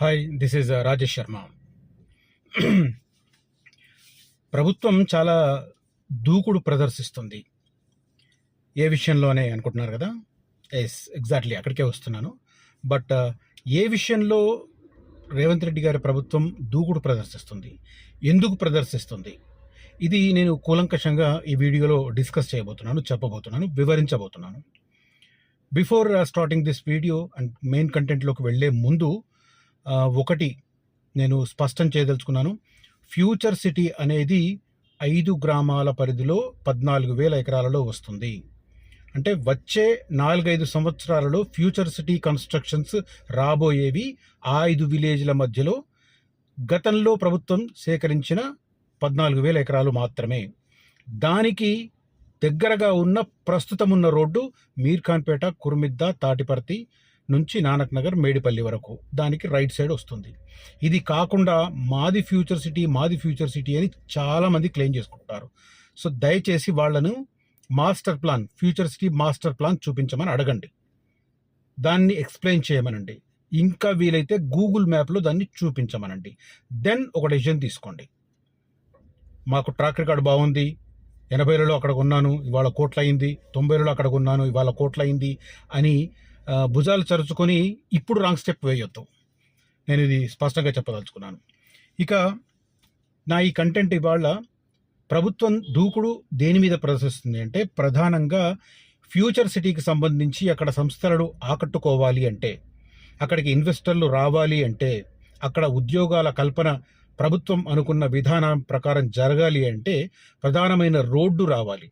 Hi this is Rajesh Sharma ప్రభుత్వం చాలా దూకుడు ప్రదర్శిస్తుంది. ఏ విషయంలోనే అనుకుంటున్నారు కదా? ఎస్ ఎగ్జాక్ట్లీ అక్కడికే వస్తున్నాను. బట్ uh, ఏ విషయంలో రేవంత్ రెడ్డి గారి ప్రభుత్వం దూకుడు ప్రదర్శిస్తుంది? ఎందుకు ప్రదర్శిస్తుంది? ఇది నేను కూలంకషంగా ఈ వీడియోలో డిస్కస్ చేయబోతున్నాను చెప్పబోతున్నాను వివరించబోతున్నాను. Before starting this video and main కంటెంట్లోకి వెళ్ళే ముందు ఒకటి నేను స్పష్టం చేయదలుచుకున్నాను. ఫ్యూచర్ సిటీ అనేది ఐదు గ్రామాల పరిధిలో పద్నాలుగు వేల ఎకరాలలో వస్తుంది. అంటే వచ్చే నాలుగైదు సంవత్సరాలలో ఫ్యూచర్ సిటీ కన్స్ట్రక్షన్స్ రాబోయేవి ఆ ఐదు విలేజ్ల మధ్యలో గతంలో ప్రభుత్వం సేకరించిన పద్నాలుగు వేల ఎకరాలు మాత్రమే. దానికి దగ్గరగా ఉన్న ప్రస్తుతం ఉన్న రోడ్డు మీర్ఖాన్పేట కుర్మిద్ద తాటిపర్తి నుంచి నానక్ నగర్ మేడిపల్లి వరకు దానికి రైట్ సైడ్ వస్తుంది. ఇది కాకుండా మాది ఫ్యూచర్ సిటీ మాది ఫ్యూచర్ సిటీ అని చాలామంది క్లెయిమ్ చేసుకుంటారు. సో దయచేసి వాళ్ళను master plan future city master plan చూపించమని అడగండి. దాన్ని ఎక్స్ప్లెయిన్ చేయమనండి. ఇంకా వీలైతే గూగుల్ మ్యాప్లో దాన్ని చూపించమనండి. దెన్ ఒక డెసిషన్ తీసుకోండి. మాకు ట్రాక్ రికార్డ్ బాగుంది. ఎనభైలలో అక్కడ ఉన్నాను ఇవాళ కోట్లయింది. తొంభైలలో అక్కడ ఉన్నాను ఇవాళ కోట్లయింది అని భుజాలు చరుచుకొని ఇప్పుడు రాంగ్ స్టెప్ వేయొద్దు నేను ఇది స్పష్టంగా చెప్పదలుచుకున్నాను. ఇక నా ఈ కంటెంట్ ఇవాళ ప్రభుత్వం దూకుడు దేని మీద ప్రదర్శిస్తుంది అంటే ప్రధానంగా ఫ్యూచర్ సిటీకి సంబంధించి అక్కడ సంస్థలను ఆకట్టుకోవాలి అంటే అక్కడికి ఇన్వెస్టర్లు రావాలి అంటే అక్కడ ఉద్యోగాల కల్పన ప్రభుత్వం అనుకున్న విధానం ప్రకారం జరగాలి అంటే ప్రధానమైన రోడ్డు రావాలి.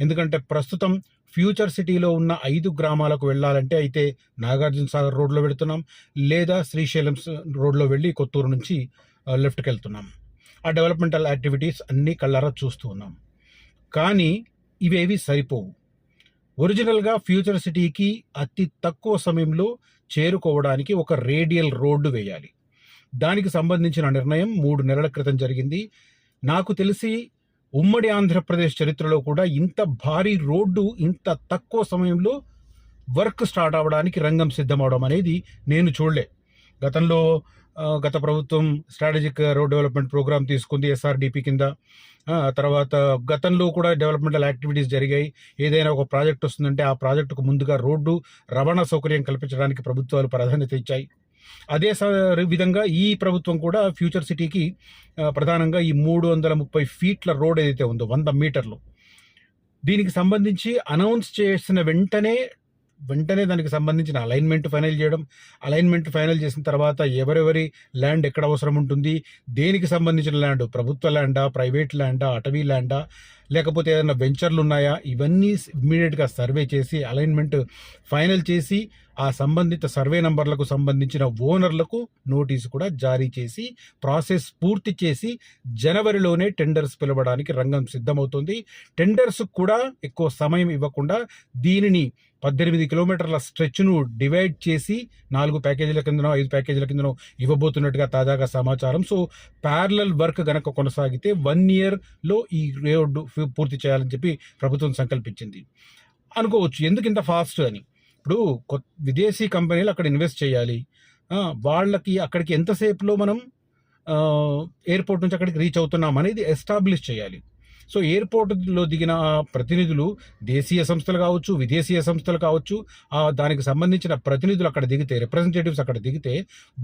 ఎందుకంటే ప్రస్తుతం ఫ్యూచర్ సిటీలో ఉన్న ఐదు గ్రామాలకు వెళ్ళాలంటే అయితే నాగార్జున సాగర్ రోడ్లో వెళుతున్నాం లేదా శ్రీశైలం రోడ్లో వెళ్ళి కొత్తూరు నుంచి లెఫ్ట్కి వెళ్తున్నాం. ఆ డెవలప్మెంటల్ యాక్టివిటీస్ అన్నీ కళ్ళారా చూస్తూ ఉన్నాం. కానీ ఇవేవి సరిపోవు. ఒరిజినల్గా ఫ్యూచర్ సిటీకి అతి తక్కువ సమయంలో చేరుకోవడానికి ఒక రేడియల్ రోడ్డు వేయాలి. దానికి సంబంధించిన నిర్ణయం మూడు నెలల క్రితం జరిగింది. నాకు తెలిసి ఉమ్మడి ఆంధ్రప్రదేశ్ చరిత్రలో కూడా ఇంత భారీ రోడ్డు ఇంత తక్కువ సమయంలో వర్క్ స్టార్ట్ అవ్వడానికి రంగం సిద్ధమవడం అనేది నేను చూడలే. గతంలో గత ప్రభుత్వం స్ట్రాటజిక్ రోడ్ డెవలప్మెంట్ ప్రోగ్రామ్ తీసుకుంది ఎస్ఆర్డిపి కింద. తర్వాత గతంలో కూడా డెవలప్మెంటల్ యాక్టివిటీస్ జరిగాయి. ఏదైనా ఒక ప్రాజెక్ట్ వస్తుందంటే ఆ ప్రాజెక్టుకు ముందుగా రోడ్డు రవాణా సౌకర్యం కల్పించడానికి ప్రభుత్వాలు ప్రాధాన్యత ఇచ్చాయి. అదే విధంగా ఈ ప్రభుత్వం కూడా ఫ్యూచర్ సిటీకి ప్రధానంగా ఈ మూడు వందల ముప్పై ఫీట్ల రోడ్ ఏదైతే ఉందో వంద మీటర్లు. దీనికి సంబంధించి అనౌన్స్ చేసిన వెంటనే వెంటనే దానికి సంబంధించిన అలైన్మెంట్ ఫైనల్ చేయడం అలైన్మెంట్ ఫైనల్ చేసిన తర్వాత ఎవరెవరి ల్యాండ్ ఎక్కడ అవసరం ఉంటుంది దేనికి సంబంధించిన ల్యాండ్ ప్రభుత్వ ల్యాండా ప్రైవేట్ ల్యాండా అటవీ ల్యాండా లేకపోతే ఏదైనా వెంచర్లు ఉన్నాయా ఇవన్నీ ఇమ్మీడియట్గా సర్వే చేసి అలైన్మెంట్ ఫైనల్ చేసి ఆ సంబంధిత సర్వే నంబర్లకు సంబంధించిన ఓనర్లకు నోటీసు కూడా జారీ చేసి ప్రాసెస్ పూర్తి చేసి జనవరిలోనే టెండర్స్ పిలవడానికి రంగం సిద్ధమవుతుంది. టెండర్స్ కూడా ఎక్కువ సమయం ఇవ్వకుండా దీనిని పద్దెనిమిది కిలోమీటర్ల స్ట్రెచ్ను డివైడ్ చేసి నాలుగు ప్యాకేజీల కిందనో ఐదు ప్యాకేజీల కిందనో ఇవ్వబోతున్నట్టుగా తాజాగా సమాచారం. సో ప్యారలల్ వర్క్ గనక కొనసాగితే వన్ ఇయర్లో ఈ రోడ్డు పూర్తి చేయాలని చెప్పి ప్రభుత్వం సంకల్పించింది. అనుకోవచ్చు. ఎందుకు ఇంత ఫాస్ట్ అని? ఇప్పుడు కొత్త విదేశీ కంపెనీలు అక్కడ ఇన్వెస్ట్ చేయాలి. వాళ్ళకి అక్కడికి ఎంతసేపులో మనం ఎయిర్పోర్ట్ నుంచి అక్కడికి రీచ్ అవుతున్నాం అనేది ఎస్టాబ్లిష్ చేయాలి. సో ఎయిర్పోర్ట్లో దిగిన ప్రతినిధులు దేశీయ సంస్థలు కావచ్చు విదేశీయ సంస్థలు కావచ్చు దానికి సంబంధించిన ప్రతినిధులు అక్కడ దిగితే రిప్రజెంటేటివ్స్ అక్కడ దిగితే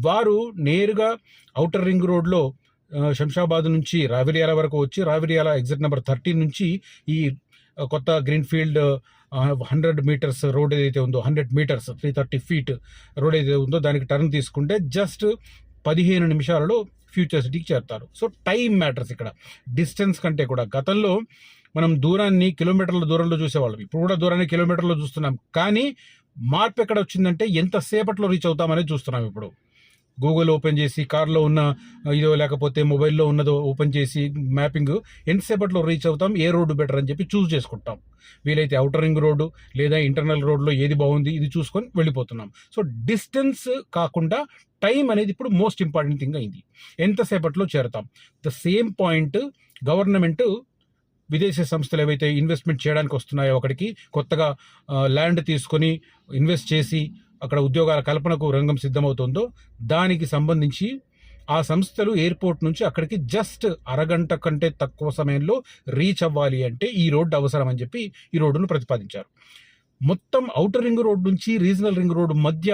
వారు నేరుగా అవుటర్ రింగ్ రోడ్లో శంషాబాద్ నుంచి రావిరియాల వరకు వచ్చి రావిరియాల ఎగ్జిట్ నెంబర్ థర్టీన్ నుంచి ఈ కొత్త గ్రీన్ఫీల్డ్ హండ్రెడ్ మీటర్స్ రోడ్ ఏదైతే ఉందో hundred metres three thirty feet road ఏదైతే ఉందో దానికి టర్న్ తీసుకుంటే జస్ట్ పదిహేను నిమిషాలలో ఫ్యూచర్ సిటీకి చేరుతారు. సో టైం మ్యాటర్స్ ఇక్కడ. డిస్టెన్స్ కంటే కూడా గతంలో మనం దూరాన్ని కిలోమీటర్ల దూరంలో చూసేవాళ్ళం. ఇప్పుడు కూడా దూరాన్ని కిలోమీటర్లో చూస్తున్నాం. కానీ మార్పు ఎక్కడ వచ్చిందంటే ఎంతసేపట్లో రీచ్ అవుతామనేది చూస్తున్నాం ఇప్పుడు. గూగుల్ ఓపెన్ చేసి కార్లో ఉన్న ఇదో లేకపోతే మొబైల్లో ఉన్నదో ఓపెన్ చేసి మ్యాపింగ్ ఎంతసేపట్లో రీచ్ అవుతాం ఏ రోడ్డు బెటర్ అని చెప్పి చూస్ చేసుకుంటాం. వీలైతే అవుటర్ రింగ్ రోడ్డు లేదా ఇంటర్నల్ రోడ్లో ఏది బాగుంది ఇది చూసుకొని వెళ్ళిపోతున్నాం. సో డిస్టెన్స్ కాకుండా టైం అనేది ఇప్పుడు మోస్ట్ ఇంపార్టెంట్ థింగ్ అయింది. ఎంతసేపట్లో చేరుతాం? ద సేమ్ పాయింట్ గవర్నమెంట్ విదేశీ సంస్థలు ఏవైతే ఇన్వెస్ట్మెంట్ చేయడానికి వస్తున్నాయో ఒకటికి కొత్తగా ల్యాండ్ తీసుకొని ఇన్వెస్ట్ చేసి అక్కడ ఉద్యోగాల కల్పనకు రంగం సిద్ధమవుతుందో దానికి సంబంధించి ఆ సంస్థలు ఎయిర్పోర్ట్ నుంచి అక్కడికి జస్ట్ అరగంట కంటే తక్కువ సమయంలో రీచ్ అవ్వాలి అంటే ఈ రోడ్డు అవసరం అని చెప్పి ఈ రోడ్డును ప్రతిపాదించారు. మొత్తం ఔటర్ రింగ్ రోడ్ నుంచి రీజనల్ రింగ్ రోడ్ మధ్య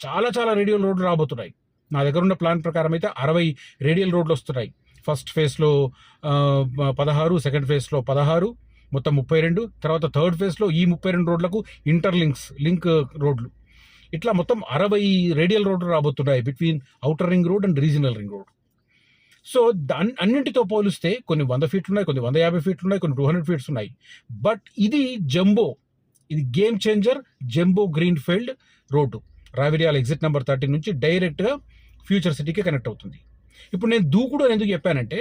చాలా చాలా రేడియల్ రోడ్లు రాబోతున్నాయి. నా దగ్గర ఉన్న ప్లాన్ ప్రకారం అయితే అరవై రేడియల్ రోడ్లు వస్తున్నాయి. ఫస్ట్ ఫేజ్లో పదహారు సెకండ్ ఫేజ్లో పదహారు మొత్తం ముప్పై రెండు తర్వాత థర్డ్ ఫేజ్లో ఈ ముప్పై రెండు రోడ్లకు ఇంటర్లింక్స్ లింక్ రోడ్లు. ఇట్లా మొత్తం అరవై రేడియల్ రోడ్లు రాబోతున్నాయి between outer ring road and regional ring road. So దాన్ అన్నింటితో పోలిస్తే కొన్ని వంద ఫీట్లు ఉన్నాయి కొన్ని వంద యాభై ఫీట్లు ఉన్నాయి కొన్ని టూ హండ్రెడ్ ఫీట్స్ ఉన్నాయి బట్ ఇది జంబో ఇది game changer jumbo green field road. Raviryala exit number thirty నుంచి డైరెక్ట్గా ఫ్యూచర్ సిటీకి కనెక్ట్ అవుతుంది. ఇప్పుడు నేను దూకుడు అని ఎందుకు చెప్పానంటే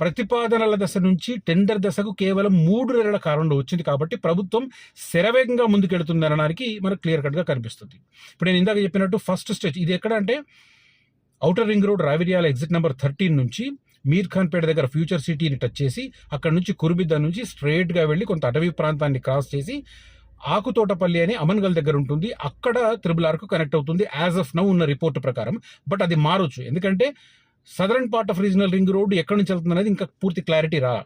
ప్రతిపాదనల దశ నుంచి టెండర్ దశకు కేవలం మూడు నెలల కాలంలో వచ్చింది కాబట్టి ప్రభుత్వం శరవేగంగా ముందుకెడుతుంది అనడానికి మనకు క్లియర్ కట్గా కనిపిస్తుంది. ఇప్పుడు నేను ఇందాక చెప్పినట్టు ఫస్ట్ స్టేజ్ ఇది ఎక్కడ అంటే outer ring road Raviryala exit number thirteen నుంచి మీర్ ఖాన్పేట దగ్గర ఫ్యూచర్ సిటీని టచ్ చేసి అక్కడ నుంచి కురుబిద్ద నుంచి స్ట్రైట్గా వెళ్ళి కొంత అటవీ ప్రాంతాన్ని క్రాస్ చేసి ఆకుతోటపల్లి అని అమన్గల్ దగ్గర ఉంటుంది. అక్కడ త్రిబుల్ ఆర్కు కనెక్ట్ అవుతుంది. యాజ్ ఆఫ్ నౌ ఉన్న రిపోర్ట్ ప్రకారం. బట్ అది మారొచ్చు. ఎందుకంటే southern part of regional ring road ఎక్కడి నుంచి వెళ్తుంది అనేది ఇంకా పూర్తి క్లారిటీ రా.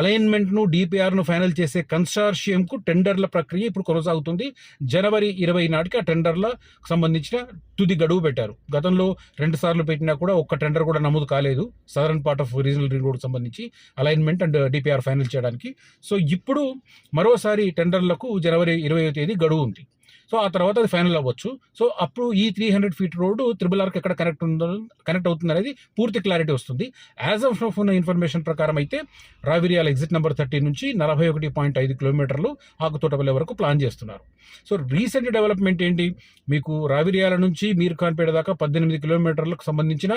అలైన్మెంట్ను డిపిఆర్ను ఫైనల్ చేసే కన్సార్షియంకు టెండర్ల ప్రక్రియ ఇప్పుడు కొనసాగుతుంది. జనవరి ఇరవై నాటికి ఆ టెండర్ల సంబంధించిన తుది గడువు పెట్టారు. గతంలో రెండు సార్లు పెట్టినా కూడా ఒక్క టెండర్ కూడా నమోదు కాలేదు southern part of regional ring road సంబంధించి అలైన్మెంట్ అండ్ డిపిఆర్ ఫైనల్ చేయడానికి. సో ఇప్పుడు మరోసారి టెండర్లకు జనవరి ఇరవై తేదీ గడువు ఉంది. సో ఆ తర్వాత అది ఫైనల్ అవ్వచ్చు. సో అప్పుడు ఈ three hundred feet road triple ఆర్కి ఎక్కడ కనెక్ట్ ఉందో కనెక్ట్ అవుతుంది అనేది పూర్తి క్లారిటీ వస్తుంది. యాజ్ ఆఫ్ ఆఫ్ ఉన్న ఇన్ఫర్మేషన్ ప్రకారం అయితే రావిరియాల ఎగ్జిట్ నెంబర్ థర్టీ నుంచి నలభై ఒకటి పాయింట్ ఐదు కిలోమీటర్లు ఆకుతోటపల్లి వరకు ప్లాన్ చేస్తున్నారు. సో రీసెంట్ డెవలప్మెంట్ ఏంటి? మీకు రావిరియాల నుంచి మీర్ ఖాన్పేట దాకా పద్దెనిమిది కిలోమీటర్లకు సంబంధించిన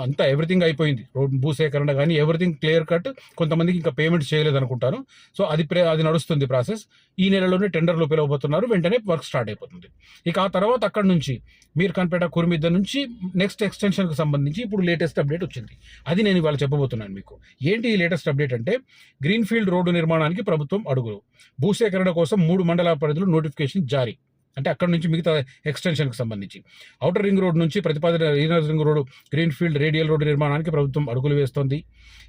అంతా ఎవ్రీథింగ్ అయిపోయింది. రోడ్ భూసేకరణ కానీ ఎవ్రీథింగ్ క్లియర్ కట్ కొంతమందికి ఇంకా పేమెంట్ చేయలేదు అనుకుంటాను సో అది ప్రే- అది నడుస్తుంది ప్రాసెస్ ఈ నెలలోనే టెండర్లు పిలవబోతున్నారు. వెంటనే వర్క్ స్టార్ట్ అయిపోతుంది ఇక ఆ తర్వాత అక్కడ నుంచి మీరు ఖాన్పేట కురిమిద్ద నుంచి నెక్స్ట్ ఎక్స్టెన్షన్కి సంబంధించి ఇప్పుడు లేటెస్ట్ అప్డేట్ వచ్చింది. అది నేను ఇవాళ చెప్పబోతున్నాను మీకు. ఏంటి ఈ లేటెస్ట్ అప్డేట్ అంటే గ్రీన్ఫీల్డ్ రోడ్డు నిర్మాణానికి ప్రభుత్వం అడుగులు. భూసేకరణ కోసం మూడు మండల పరిధిలో నోటిఫికేషన్ జారీ. అంటే అక్కడ నుంచి మిగతా ఎక్స్టెన్షన్కి సంబంధించి. ఔటర్ రింగ్ రోడ్ నుంచి ప్రతిపాదన inner ring road greenfield radial road నిర్మాణానికి ప్రభుత్వం అడుగులు వేస్తోంది.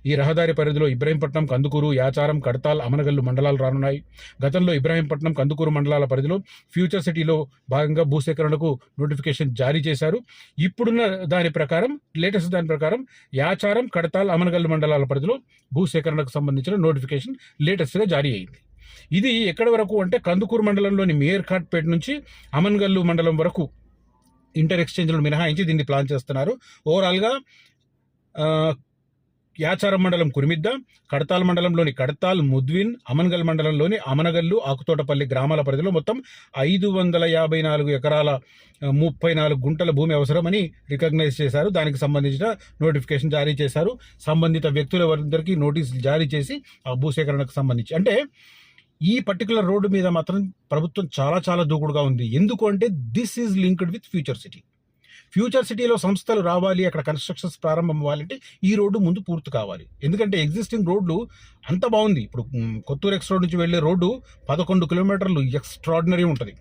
ఈ రహదారి పరిధిలో ఇబ్రహీంపట్నం కందుకూరు యాచారం కడతాల్ అమనగల్లు మండలాలు రానున్నాయి. గతంలో ఇబ్రాహీంపట్నం కందుకూరు మండలాల పరిధిలో ఫ్యూచర్ సిటీలో భాగంగా భూసేకరణకు నోటిఫికేషన్ జారీ చేశారు. ఇప్పుడున్న దాని ప్రకారం లేటెస్ట్ దాని ప్రకారం యాచారం కడతాల్ అమనగల్లు మండలాల పరిధిలో భూసేకరణకు సంబంధించిన నోటిఫికేషన్ లేటెస్ట్గా జారీ అయింది. ఇది ఎక్కడ వరకు అంటే కందుకూరు మండలంలోని మేర్ఖాట్పేట నుంచి అమన్గల్లు మండలం వరకు ఇంటర్ ఎక్స్చేంజ్లను మినహాయించి దీన్ని ప్లాన్ చేస్తున్నారు. ఓవరాల్గా యాచారం మండలం కురిమిద్ద కడతాల్ మండలంలోని కడతాల్ ముద్విన్ అమన్గల్ మండలంలోని అమనగల్లు ఆకుతోటపల్లి గ్రామాల పరిధిలో మొత్తం ఐదు వందల యాభై నాలుగు ఎకరాల ముప్పై నాలుగు గుంటల భూమి అవసరమని రికగ్నైజ్ చేశారు. దానికి సంబంధించిన నోటిఫికేషన్ జారీ చేశారు. సంబంధిత వ్యక్తుల వారందరికీ నోటీసులు జారీ చేసి ఆ భూసేకరణకు సంబంధించి అంటే ఈ పర్టికులర్ రోడ్డు మీద మాత్రం ప్రభుత్వం చాలా చాలా దూకుడుగా ఉంది. ఎందుకు అంటే this is linked with future city future సిటీలో సంస్థలు రావాలి అక్కడ కన్స్ట్రక్షన్స్ ప్రారంభం అవ్వాలంటే ఈ రోడ్డు ముందు పూర్తి కావాలి. ఎందుకంటే ఎగ్జిస్టింగ్ రోడ్లు అంత బాగుంది. ఇప్పుడు కొత్తూరు ఎక్స్ రోడ్ నుంచి వెళ్ళే రోడ్డు పదకొండు కిలోమీటర్లు ఎక్స్ట్రాడినరీ ఉంటుంది.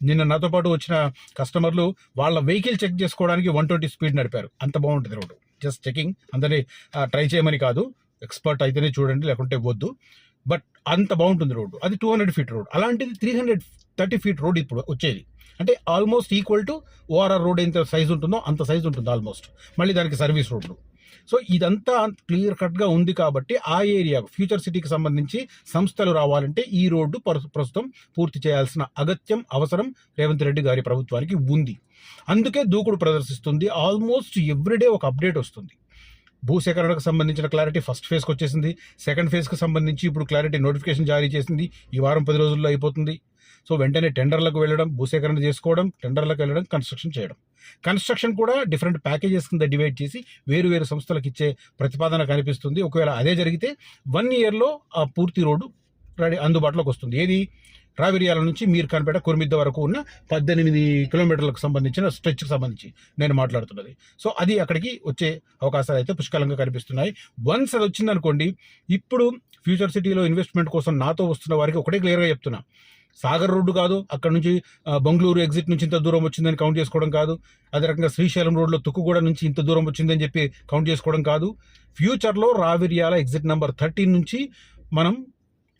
నిన్న నాతో పాటు వచ్చిన కస్టమర్లు వాళ్ళ వెహికల్ చెక్ చేసుకోవడానికి వన్ ట్వంటీ స్పీడ్ నడిపారు. అంత బాగుంటుంది రోడ్డు. జస్ట్ చెకింగ్ అందరినీ ట్రై చేయమని కాదు. ఎక్స్పర్ట్ అయితేనే చూడండి లేకుంటే వద్దు. బట్ అంత బాగుంటుంది రోడ్డు. అది టూ హండ్రెడ్ ఫీట్ రోడ్. అలాంటిది three hundred thirty feet road ఇప్పుడు వచ్చేది. అంటే almost equal to ORR road ఎంత సైజ్ ఉంటుందో అంత సైజ్ ఉంటుంది ఆల్మోస్ట్. మళ్ళీ దానికి సర్వీస్ రోడ్లు. సో ఇదంతా క్లియర్ కట్గా ఉంది కాబట్టి ఆ ఏరియా ఫ్యూచర్ సిటీకి సంబంధించి సంస్థలు రావాలంటే ఈ రోడ్డు ప్రస్తుతం పూర్తి చేయాల్సిన అగత్యం అవసరం రేవంత్ రెడ్డి గారి ప్రభుత్వానికి ఉంది. అందుకే దూకుడు ప్రదర్శిస్తుంది. ఆల్మోస్ట్ ఎవ్రీడే ఒక అప్డేట్ వస్తుంది. భూసేకరణకు సంబంధించిన క్లారిటీ ఫస్ట్ ఫేజ్కి వచ్చేసింది. సెకండ్ ఫేజ్కి సంబంధించి ఇప్పుడు క్లారిటీ నోటిఫికేషన్ జారీ చేసింది. ఈ వారం పది రోజుల్లో అయిపోతుంది. సో వెంటనే టెండర్లకు వెళ్ళడం భూసేకరణ చేసుకోవడం టెండర్లకు వెళ్ళడం కన్స్ట్రక్షన్ చేయడం. కన్స్ట్రక్షన్ కూడా డిఫరెంట్ ప్యాకేజెస్ కింద డివైడ్ చేసి వేరు వేరు సంస్థలకు ఇచ్చే ప్రతిపాదన కనిపిస్తుంది. ఒకవేళ అదే జరిగితే వన్ ఇయర్లో ఆ పూర్తి రోడ్డు రెడీ అందుబాటులోకి వస్తుంది. ఏది? రావిరియాల నుంచి మీర్ ఖాన్పేట కుర్మిద్ద వరకు ఉన్న పద్దెనిమిది కిలోమీటర్లకు సంబంధించిన స్ట్రెచ్కి సంబంధించి నేను మాట్లాడుతున్నది. సో అది అక్కడికి వచ్చే అవకాశాలు అయితే పుష్కలంగా కనిపిస్తున్నాయి. వన్స్ అది వచ్చిందనుకోండి ఇప్పుడు ఫ్యూచర్ సిటీలో ఇన్వెస్ట్మెంట్ కోసం నాతో వస్తున్న వారికి ఒకటే క్లియర్గా చెప్తున్నా. సాగర్ రోడ్డు కాదు అక్కడ నుంచి బెంగళూరు ఎగ్జిట్ నుంచి ఇంత దూరం వచ్చిందని కౌంట్ చేసుకోవడం కాదు. అదే రకంగా శ్రీశైలం రోడ్లో తుక్కుగూడ నుంచి ఇంత దూరం వచ్చిందని చెప్పి కౌంట్ చేసుకోవడం కాదు. ఫ్యూచర్లో రావిర్యాల ఎగ్జిట్ నెంబర్ థర్టీన్ నుంచి మనం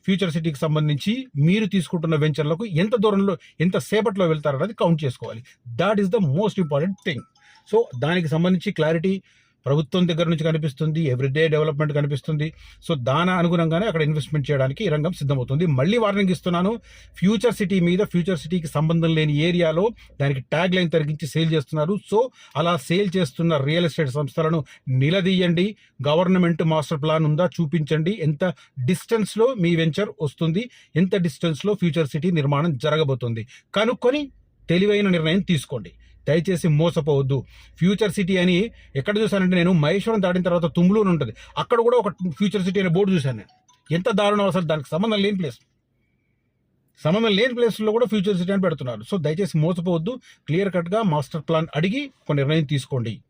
ఫ్యూచర్ సిటీకి సంబంధించి మీరు తీసుకుంటున్న వెంచర్లకు ఎంత దూరంలో ఎంత సేపట్లో వెళ్తారన్నది కౌంట్ చేసుకోవాలి. That is the most important thing so దానికి సంబంధించి క్లారిటీ ప్రభుత్వం దగ్గర నుంచి కనిపిస్తుంది ఎవ్రీడే డెవలప్మెంట్ కనిపిస్తుంది. సో దాని అనుగుణంగానే అక్కడ ఇన్వెస్ట్మెంట్ చేయడానికి ఈ రంగం సిద్ధమవుతుంది. మళ్ళీ వార్నింగ్ ఇస్తున్నాను ఫ్యూచర్ సిటీ మీద ఫ్యూచర్ సిటీకి సంబంధం లేని ఏరియాలో దానికి ట్యాగ్ లైన్ తరిగించి సేల్ చేస్తున్నారు. సో అలా సేల్ చేస్తున్న రియల్ ఎస్టేట్ సంస్థలను నిలదీయండి. గవర్నమెంట్ మాస్టర్ ప్లాన్ ఉందా చూపించండి. ఎంత డిస్టెన్స్లో మీ వెంచర్ వస్తుంది ఎంత డిస్టెన్స్లో ఫ్యూచర్ సిటీ నిర్మాణం జరగబోతుంది. కనుక్కొని తెలివైన నిర్ణయం తీసుకోండి. దయచేసి మోసపోవద్దు. ఫ్యూచర్ సిటీ అని ఎక్కడ చూశానంటే నేను మహేశ్వరం దాటిన తర్వాత తుమ్ములూరు ఉంటుంది. అక్కడ కూడా ఒక ఫ్యూచర్ సిటీ అనే బోర్డు చూశాను నేను. ఎంత దారుణం అసలు దానికి సంబంధం లేని ప్లేస్. సంబంధం లేని ప్లేస్లో కూడా ఫ్యూచర్ సిటీ అని పెడుతున్నారు. సో దయచేసి మోసపోవద్దు. క్లియర్ కట్గా మాస్టర్ ప్లాన్ అడిగి ఒక నిర్ణయం తీసుకోండి.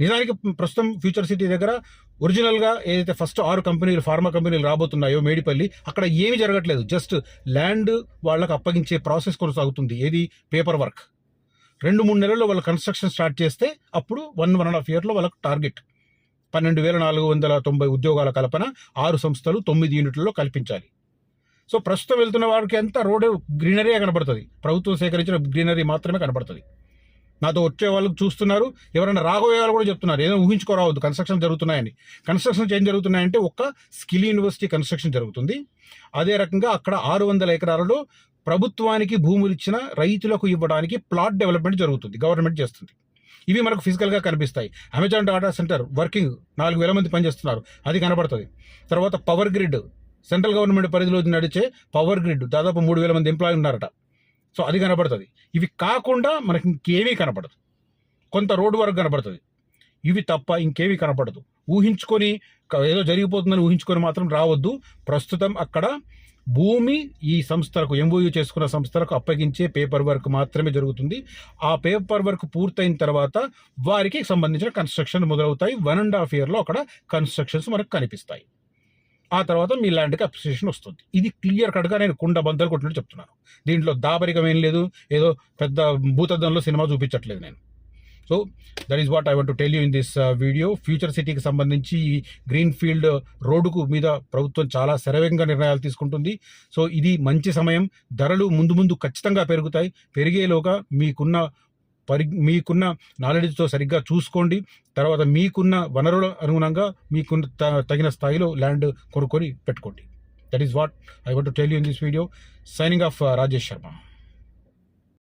నిజానికి ప్రస్తుతం ఫ్యూచర్ సిటీ దగ్గర ఒరిజినల్గా ఏదైతే ఫస్ట్ ఆరు కంపెనీలు ఫార్మా కంపెనీలు రాబోతున్నాయో మేడిపల్లి అక్కడ ఏమీ జరగట్లేదు. జస్ట్ ల్యాండ్ వాళ్ళకి అప్పగించే ప్రాసెస్ కొనసాగుతుంది. ఏది? Paper work. రెండు మూడు నెలల్లో వాళ్ళు కన్స్ట్రక్షన్ స్టార్ట్ చేస్తే అప్పుడు వన్ వన్ అండ్ హాఫ్ ఇయర్లో వాళ్ళకు టార్గెట్. పన్నెండు వేల నాలుగు వందల తొంభై ఉద్యోగాల కల్పన ఆరు సంస్థలు తొమ్మిది యూనిట్లలో కల్పించాలి. సో ప్రస్తుతం వెళ్తున్న వారికి అంతా రోడ్డు గ్రీనరీ కనబడుతుంది. ప్రభుత్వం సేకరించిన గ్రీనరీ మాత్రమే కనబడుతుంది. నాతో వచ్చే వాళ్ళు చూస్తున్నారు. ఎవరైనా రాబోయే వాళ్ళు కూడా చెప్తున్నారు. ఏదో ఊహించుకోరావద్దు. కన్స్ట్రక్షన్ జరుగుతున్నాయని. కన్స్ట్రక్షన్స్ ఏం జరుగుతున్నాయంటే ఒక్క స్కిల్ యూనివర్సిటీ కన్స్ట్రక్షన్ జరుగుతుంది. అదే రకంగా అక్కడ ఆరు వందల ఎకరాలలో ప్రభుత్వానికి భూములు ఇచ్చిన రైతులకు ఇవ్వడానికి ప్లాట్ డెవలప్మెంట్ జరుగుతుంది గవర్నమెంట్ చేస్తుంది. ఇవి మనకు ఫిజికల్గా కనిపిస్తాయి. అమెజాన్ డాటా సెంటర్ వర్కింగ్ నాలుగు వేల మంది పనిచేస్తున్నారు అది కనబడుతుంది. తర్వాత పవర్ గ్రిడ్ సెంట్రల్ గవర్నమెంట్ పరిధిలో నడిచే పవర్ గ్రిడ్ దాదాపు మూడు వేల మంది ఎంప్లాయీ ఉన్నారట. సో అది కనబడుతుంది. ఇవి కాకుండా మనకి ఇంకేమీ కనపడదు. కొంత రోడ్డు వరకు కనబడుతుంది. ఇవి తప్ప ఇంకేమీ కనపడదు. ఊహించుకొని ఏదో జరిగిపోతుందని ఊహించుకొని మాత్రం రావద్దు. ప్రస్తుతం అక్కడ భూమి ఈ సంస్థలకు ఎంఓయూ చేసుకున్న సంస్థలకు అప్పగించే పేపర్ వర్క్ మాత్రమే జరుగుతుంది. ఆ పేపర్ వర్క్ పూర్తయిన తర్వాత వారికి సంబంధించిన కన్స్ట్రక్షన్ మొదలవుతాయి. వన్ అండ్ హాఫ్ ఇయర్లో అక్కడ కన్స్ట్రక్షన్స్ మనకు కనిపిస్తాయి. ఆ తర్వాత మీ ల్యాండ్కి అప్రిసియేషన్ వస్తుంది. ఇది క్లియర్ కట్గా నేను కుండ బందలు కొట్టినట్టు చెప్తున్నాను. దీంట్లో దాపరికం ఏం లేదు. ఏదో పెద్ద భూతద్దంలో సినిమా చూపించట్లేదు నేను. So that is what I want to tell you in this video future సిటీకి సంబంధించి ఈ గ్రీన్ ఫీల్డ్ రోడ్డుకు మీద ప్రభుత్వం చాలా శరవేగంగా నిర్ణయాలు తీసుకుంటుంది. సో ఇది మంచి సమయం. ధరలు ముందు ముందు ఖచ్చితంగా పెరుగుతాయి. పెరిగేలోగా మీకున్న పరి మీకున్న నాలెడ్జ్తో సరిగ్గా చూసుకోండి. తర్వాత మీకున్న వనరుల అనుగుణంగా మీకున్న త- తగిన స్థాయిలో ల్యాండ్ కొనుక్కొని పెట్టుకోండి. That is what I want to tell you in this video signing off Rajesh Sharma